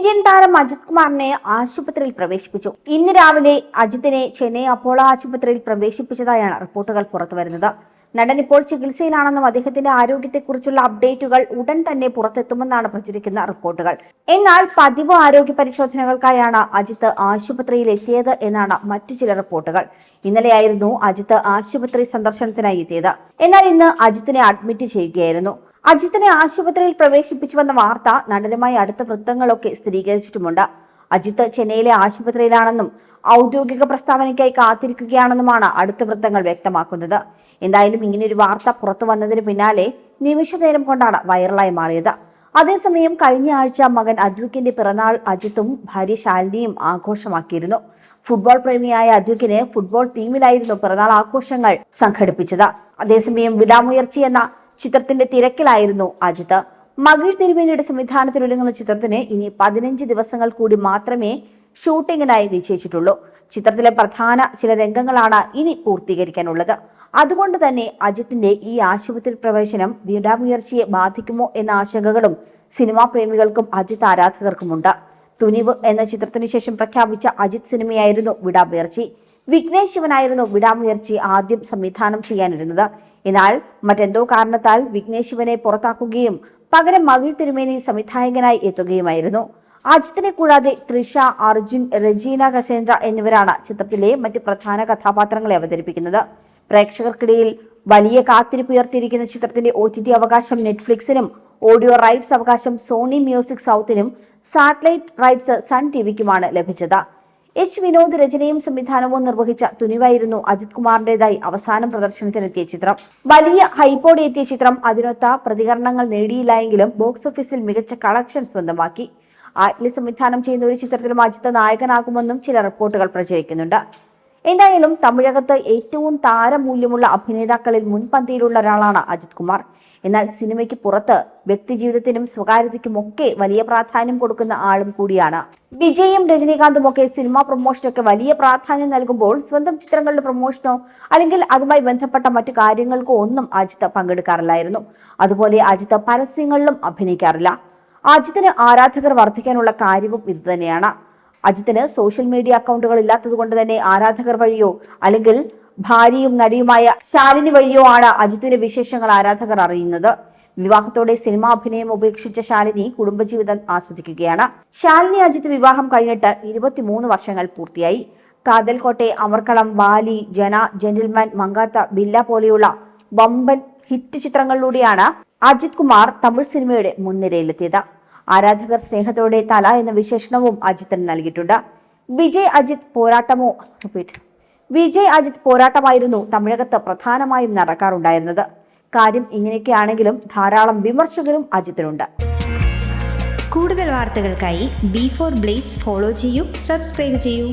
Indian താരം അജിത് കുമാറിനെ ആശുപത്രിയിൽ പ്രവേശിപ്പിച്ചു. ഇന്ന് രാവിലെ അജിത്തിനെ ചെന്നൈ അപ്പോളോ ആശുപത്രിയിൽ പ്രവേശിപ്പിച്ചതായാണ് റിപ്പോർട്ടുകൾ പുറത്തുവരുന്നത്. നടൻ ഇപ്പോൾ ചികിത്സയിലാണെന്നും അദ്ദേഹത്തിന്റെ ആരോഗ്യത്തെക്കുറിച്ചുള്ള അപ്ഡേറ്റുകൾ ഉടൻ തന്നെ പുറത്തെത്തുമെന്നാണ് പ്രചരിക്കുന്ന റിപ്പോർട്ടുകൾ. എന്നാൽ പതിവ് ആരോഗ്യ പരിശോധനകൾക്കായാണ് അജിത്ത് ആശുപത്രിയിൽ എത്തിയത് എന്നാണ് മറ്റു ചില റിപ്പോർട്ടുകൾ. ഇന്നലെയായിരുന്നു അജിത്ത് ആശുപത്രി സന്ദർശനത്തിനായി എത്തിയത്. എന്നാൽ ഇന്ന് അജിത്തിനെ അഡ്മിറ്റ് ചെയ്യുകയായിരുന്നു. അജിത്തിനെ ആശുപത്രിയിൽ പ്രവേശിപ്പിച്ചുവെന്ന വാർത്ത നടനുമായി അടുത്ത വൃത്തങ്ങളൊക്കെ സ്ഥിരീകരിച്ചിട്ടുമുണ്ട്. അജിത്ത് ചെന്നൈയിലെ ആശുപത്രിയിലാണെന്നും ഔദ്യോഗിക പ്രസ്താവനയ്ക്കായി കാത്തിരിക്കുകയാണെന്നുമാണ് അടുത്ത വൃത്തങ്ങൾ വ്യക്തമാക്കുന്നത്. എന്തായാലും ഇങ്ങനെയൊരു വാർത്ത പുറത്തു വന്നതിന് പിന്നാലെ നിമിഷ നേരം കൊണ്ടാണ് വൈറലായി മാറിയത്. അതേസമയം കഴിഞ്ഞ ആഴ്ച മകൻ അദ്വിക്കിന്റെ പിറന്നാൾ അജിത്തും ഭാര്യ ശാലിനിയും ആഘോഷമാക്കിയിരുന്നു. ഫുട്ബോൾ പ്രേമിയായ അദ്വിക്കിന് ഫുട്ബോൾ ടീമിലായിരുന്നു പിറന്നാൾ ആഘോഷങ്ങൾ സംഘടിപ്പിച്ചത്. അതേസമയം വിടാമുയർച്ചി എന്ന ചിത്രത്തിന്റെ തിരക്കിലായിരുന്നു അജിത്ത്. മകിഴ് തിരുവേണിയുടെ സംവിധാനത്തിൽ ഒരുങ്ങുന്ന ചിത്രത്തിന് ഇനി പതിനഞ്ച് ദിവസങ്ങൾ കൂടി മാത്രമേ ഷൂട്ടിങ്ങിനായി നിശ്ചയിച്ചിട്ടുള്ളൂ. ചിത്രത്തിലെ പ്രധാന ചില രംഗങ്ങളാണ് ഇനി പൂർത്തീകരിക്കാനുള്ളത്. അതുകൊണ്ട് തന്നെ അജിത്തിന്റെ ഈ ആശുപത്രി പ്രവേശനം വീടാമുയർച്ചയെ ബാധിക്കുമോ എന്ന ആശങ്കകളും സിനിമാ പ്രേമികൾക്കും അജിത് ആരാധകർക്കുമുണ്ട്. തുനിവ് എന്ന ചിത്രത്തിനു ശേഷം പ്രഖ്യാപിച്ച അജിത് സിനിമയായിരുന്നു വിടാമുയർച്ചി. വിഘ്നേഷ് ശിവനായിരുന്നു വിടാമുയർച്ചി ആദ്യം സംവിധാനം ചെയ്യാനിരുന്നത്. എന്നാൽ മറ്റെന്തോ കാരണത്താൽ വിഘ്നേശ് ശിവനെ പുറത്താക്കുകയും പകരം മകിഴ് തിരുമേനി സംവിധായകനായി എത്തുകയുമായിരുന്നു. അജിത്തിനെ കൂടാതെ തൃഷ അർജുൻ റജീന കസേന്ദ്ര എന്നിവരാണ് ചിത്രത്തിലെ മറ്റ് പ്രധാന കഥാപാത്രങ്ങളെ അവതരിപ്പിക്കുന്നത്. പ്രേക്ഷകർക്കിടയിൽ വലിയ കാത്തിരിപ്പ് ഉയർത്തിയിരിക്കുന്ന ചിത്രത്തിന്റെ ഒ ടി ടി അവകാശം നെറ്റ്ഫ്ലിക്സിനും ഓഡിയോ റൈറ്റ്സ് അവകാശം സോണി മ്യൂസിക് സൗത്തിനും സാറ്റലൈറ്റ് റൈറ്റ്സ് സൺ ടിവിക്കുമാണ് ലഭിച്ചത്. എച്ച്. വിനോദ് രചനയും സംവിധാനവും നിർവഹിച്ച തുനിവായിരുന്നു അജിത് കുമാറിന്റേതായി അവസാനം പ്രദർശനത്തിനെത്തിയ ചിത്രം. വലിയ ഹൈപ്പോടെ എത്തിയ ചിത്രം അതിനൊത്ത പ്രതികരണങ്ങൾ നേടിയില്ലായെങ്കിലും ബോക്സ് ഓഫീസിൽ മികച്ച കളക്ഷൻ സ്വന്തമാക്കി. ആറ്റ്ലി സംവിധാനം ചെയ്യുന്ന ഒരു ചിത്രത്തിലും അജിത്ത് നായകനാകുമെന്നും ചില റിപ്പോർട്ടുകൾ പ്രചരിക്കുന്നുണ്ട്. എന്തായാലും തമിഴകത്ത് ഏറ്റവും താരമൂല്യമുള്ള അഭിനേതാക്കളിൽ മുൻപന്തിയിലുള്ള ഒരാളാണ് അജിത് കുമാർ. എന്നാൽ സിനിമയ്ക്ക് പുറത്ത് വ്യക്തിജീവിതത്തിനും സ്വകാര്യതയ്ക്കും ഒക്കെ വലിയ പ്രാധാന്യം കൊടുക്കുന്ന ആളും കൂടിയാണ്. വിജയും രജനീകാന്തും ഒക്കെ സിനിമാ പ്രൊമോഷനൊക്കെ വലിയ പ്രാധാന്യം നൽകുമ്പോൾ സ്വന്തം ചിത്രങ്ങളുടെ പ്രൊമോഷനോ അല്ലെങ്കിൽ അതുമായി ബന്ധപ്പെട്ട മറ്റു കാര്യങ്ങൾക്കോ ഒന്നും അജിത്ത് പങ്കെടുക്കാറില്ലായിരുന്നു. അതുപോലെ അജിത്ത് പരസ്യങ്ങളിലും അഭിനയിക്കാറില്ല. അജിത്തിന് ആരാധകർ വർദ്ധിക്കാനുള്ള കാര്യവും ഇതുതന്നെയാണ്. അജിത്തിന് സോഷ്യൽ മീഡിയ അക്കൗണ്ടുകൾ ഇല്ലാത്തതുകൊണ്ട് തന്നെ ആരാധകർ വഴിയോ അല്ലെങ്കിൽ ഭാര്യയും നടിയുമായ ശാലിനി വഴിയോ ആണ് അജിത്തിന്റെ വിശേഷങ്ങൾ ആരാധകർ അറിയുന്നത്. വിവാഹത്തോടെ സിനിമാ അഭിനയം ഉപേക്ഷിച്ച ശാലിനി കുടുംബജീവിതം ആസ്വദിക്കുകയാണ്. ശാലിനി അജിത്ത് വിവാഹം കഴിഞ്ഞിട്ട് ഇരുപത്തിമൂന്ന് വർഷങ്ങൾ പൂർത്തിയായി. കാതൽകോട്ടെ അമർക്കളം വാലി ജന ജെന്റിൽമാൻ മങ്കാത്ത ബില്ല പോലെയുള്ള വമ്പൻ ഹിറ്റ് ചിത്രങ്ങളിലൂടെയാണ് അജിത് കുമാർ തമിഴ് സിനിമയുടെ മുൻനിരയിലെത്തിയത്. ആരാധകർ സ്നേഹത്തോടെ തല എന്ന വിശേഷണവും അജിത്തിന് നൽകിയിട്ടുണ്ട്. വിജയ് അജിത് പോരാട്ടമോ? റിപ്പീറ്റ്. വിജയ് അജിത് പോരാട്ടമായിരുന്നു തമിഴകത്ത് പ്രധാനമായും നടക്കാറുണ്ടായിരുന്നത്. കാര്യം ഇങ്ങനെയൊക്കെയാണെങ്കിലും ധാരാളം വിമർശകരും അജിത്തിനുണ്ട്. കൂടുതൽ വാർത്തകൾക്കായി ബി ഫോർ ബ്ലേസ് ഫോളോ ചെയ്യൂ സബ്സ്ക്രൈബ് ചെയ്യൂ.